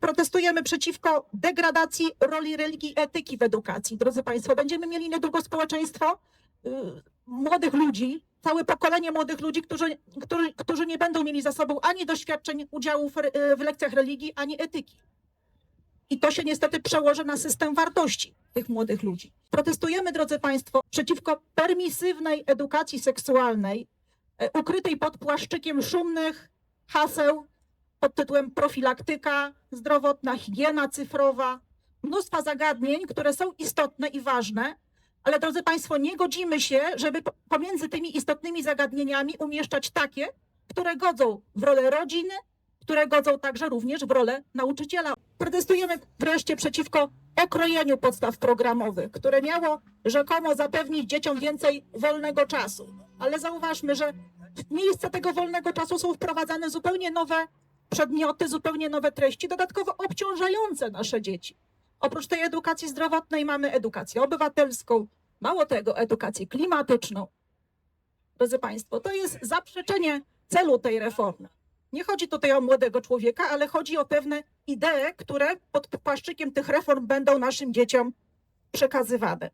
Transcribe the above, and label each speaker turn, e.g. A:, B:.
A: Protestujemy przeciwko degradacji roli religii i etyki w edukacji. Drodzy Państwo, będziemy mieli niedługo społeczeństwo y, młodych ludzi, całe pokolenie młodych ludzi, którzy, którzy, którzy nie będą mieli za sobą ani doświadczeń udziału w, w lekcjach religii, ani etyki. I to się niestety przełoży na system wartości tych młodych ludzi. Protestujemy, drodzy Państwo, przeciwko permisywnej edukacji seksualnej, e, ukrytej pod płaszczykiem szumnych haseł pod tytułem profilaktyka zdrowotna, higiena cyfrowa, mnóstwa zagadnień, które są istotne i ważne, ale drodzy Państwo, nie godzimy się, żeby po- pomiędzy tymi istotnymi zagadnieniami umieszczać takie, które godzą w rolę rodziny, które godzą także również w rolę nauczyciela. Protestujemy wreszcie przeciwko okrojeniu podstaw programowych, które miało rzekomo zapewnić dzieciom więcej wolnego czasu. Ale zauważmy, że w miejsce tego wolnego czasu są wprowadzane zupełnie nowe przedmioty, zupełnie nowe treści, dodatkowo obciążające nasze dzieci. Oprócz tej edukacji zdrowotnej mamy edukację obywatelską, mało tego, edukację klimatyczną. Drodzy Państwo, to jest zaprzeczenie celu tej reformy. Nie chodzi tutaj o młodego człowieka, ale chodzi o pewne idee, które pod płaszczykiem tych reform będą naszym dzieciom przekazywane.